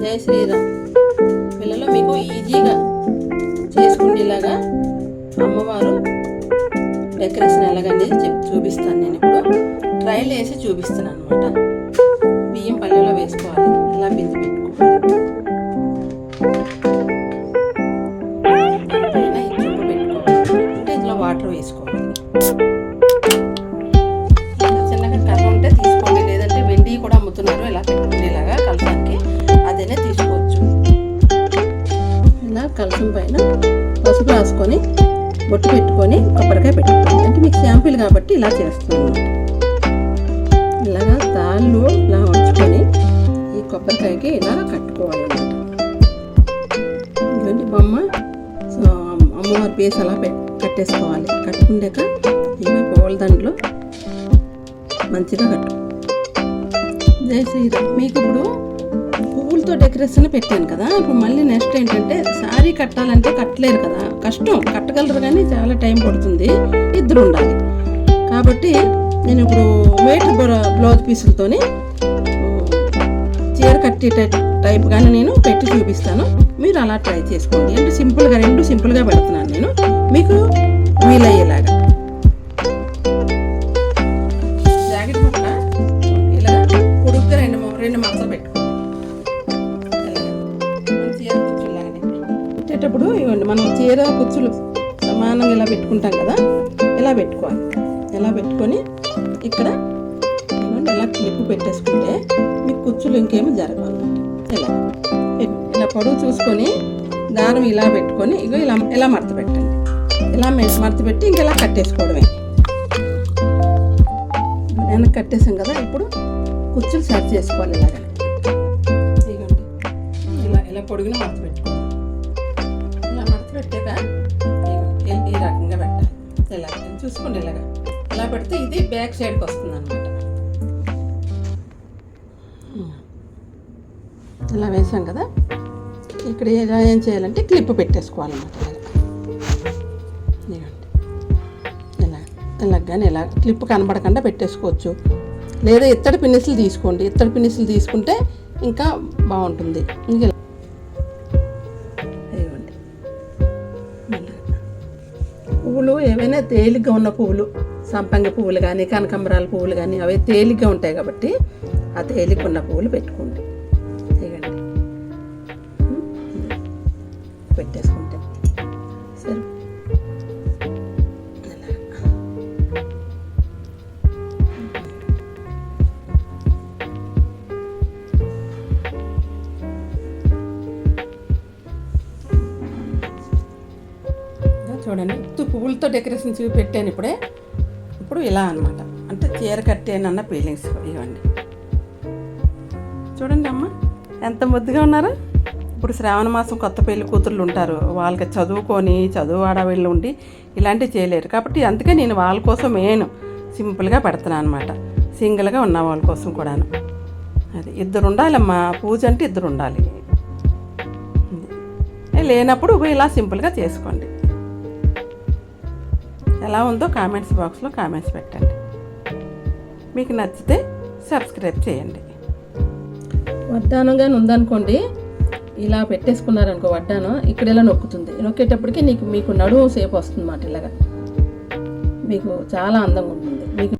జై శ్రీరామ్. పిల్లలు మీకు ఈజీగా చేసుకునేలాగా అమ్మవారు డెకరేషన్ ఎలాగనేది చెప్ చూపిస్తాను నేను ఇప్పుడు. ట్రైల్ వేసి చూపిస్తాను అనమాట బియ్యం పల్లెలో వేసుకోవాలి. ఇలా బింది పెట్టుకోవాలి. పైన ఈ పెట్టుకోవాలి. అంటే ఇందులో వాటర్ వేసుకోవాలి. చిన్నగా కర్ర ఉంటే తీసుకోండి. లేదంటే వెండి కూడా అమ్ముతున్నారు. ఇలా పెట్టుకునేలాగా కలసం పైన పసుపు రాసుకొని బొట్టు పెట్టుకొని కొబ్బరికాయ పెట్టుకోవాలి అంటే మీకు శాంపిల్ కాబట్టి ఇలా చేస్తాను ఇలాగా తాళ్ళు ఇలా ఉంచుకొని ఈ కొబ్బరికాయకి ఇలా కట్టుకోవాలన్నమాట. ఇటువంటి బొమ్మ. సో అమ్మవారి పేస్ అలా కట్టేసుకోవాలి. కట్టుకుండాక ఇవి పూల దండలు మంచిగా కట్టు. జై శ్రీరామ్. మీకు ఇప్పుడు పూలతో డెకరేషన్ పెట్టాను కదా ఇప్పుడు మళ్ళీ నెక్స్ట్ ఏంటంటే శారీ కట్టాలంటే కట్టలేరు కదా. కష్టం కట్టగలరు కానీ చాలా టైం పడుతుంది ఇద్దరు ఉండాలి. కాబట్టి నేను ఇప్పుడు మీటర్ బ్లౌజ్ పీసులతోని చీర కట్టే టైప్ కానీ నేను పెట్టి చూపిస్తాను. మీరు అలా ట్రై చేసుకోండి. అంటే సింపుల్గా రెండు సింపుల్గా పెడుతున్నాను నేను. మీకు వీలయ్యేలాగా. పెట్టేటప్పుడు ఇవ్వండి. మనం చీర కుచ్చులు సమానంగా ఇలా పెట్టుకుంటాం కదా ఇలా పెట్టుకోవాలి. ఇలా పెట్టుకొని ఇక్కడ ఇవ్వండి ఇలా క్లిప్ పెట్టేసుకుంటే మీకు కుచ్చులు ఇంకేమీ జరగాలన్నమాట ఇలా. ఇలా పొడవు చూసుకొని దారం ఇలా పెట్టుకొని ఇగో ఇలా ఇలా మడత పెట్టండి. ఇలా మడత పెట్టి ఇంక ఇలా కట్టేసుకోవడమే. వెనక్కి కట్టేసాం కదా ఇప్పుడు కుచ్చులు సెట్ చేసుకోవాలి ఇలాగ. ఇదిగోండి. ఇలా ఇలా పొడిగిన మడత పెట్టుకోవాలి. పెట్టాక ఈ- రకంగా పెట్టాలి. ఇలా చూసుకోండి ఇలాగా. ఇలా పెడితే ఇది బ్యాక్ సైడ్కి వస్తుంది అనమాట ఇలా వేసాం కదా. ఇక్కడ ఇలా ఏం చేయాలంటే క్లిప్ పెట్టేసుకోవాలన్నమాట ఇలా ఇలా కానీ ఇలా క్లిప్ కనబడకుండా పెట్టేసుకోవచ్చు. లేదా ఇత్తడి పిన్నిసులు తీసుకోండి. ఇత్తడి పిన్నిసులు తీసుకుంటే ఇంకా బాగుంటుంది. ఇంకా పువ్వులు ఏవైనా తేలిగ్గా ఉన్న పువ్వులు సంపంగి పువ్వులు కానీ కనకంబరాల పువ్వులు కానీ అవి తేలిగ్గా ఉంటాయి కాబట్టి ఆ తేలిగ్గా ఉన్న పువ్వులు పెట్టుకోండి. పెట్టేసుకోండి. చూడండి. ఉత్తు పువ్వులతో డెకరేషన్ చూపి పెట్టాను ఇప్పుడే. ఇప్పుడు ఇలా అనమాట అంటే చీర కట్టేనన్న ఫీలింగ్స్ ఇవ్వండి. చూడండి అమ్మ ఎంత ముద్దుగా ఉన్నారు. ఇప్పుడు శ్రావణ మాసం కొత్త పెళ్ళి కూతుర్లు ఉంటారు. వాళ్ళకి చదువుకొని చదువు ఆడవాళ్ళు ఉండి ఇలాంటివి చేయలేరు. కాబట్టి అందుకే నేను వాళ్ళ కోసం మెయిన్ సింపుల్గా పెడుతున్నాను అనమాట సింగిల్గా ఉన్న వాళ్ళ కోసం కూడాను. అది ఇద్దరు ఉండాలమ్మా. పూజ అంటే ఇద్దరు ఉండాలి. లేనప్పుడు ఇలా సింపుల్గా చేసుకోండి. ఎలా ఉందో కామెంట్స్ బాక్స్లో కామెంట్స్ పెట్టండి. మీకు నచ్చితే సబ్స్క్రైబ్ చేయండి. వడ్డానంగా ఉందనుకోండి ఇలా పెట్టేసుకున్నారనుకో వడ్డానం ఇక్కడ ఇలా నొక్కుతుంది. నొక్కేటప్పటికి నీకు మీకు నడుము సేపు వస్తుంది అన్నమాట ఇలాగా. మీకు చాలా అందంగా ఉంటుంది. మీకు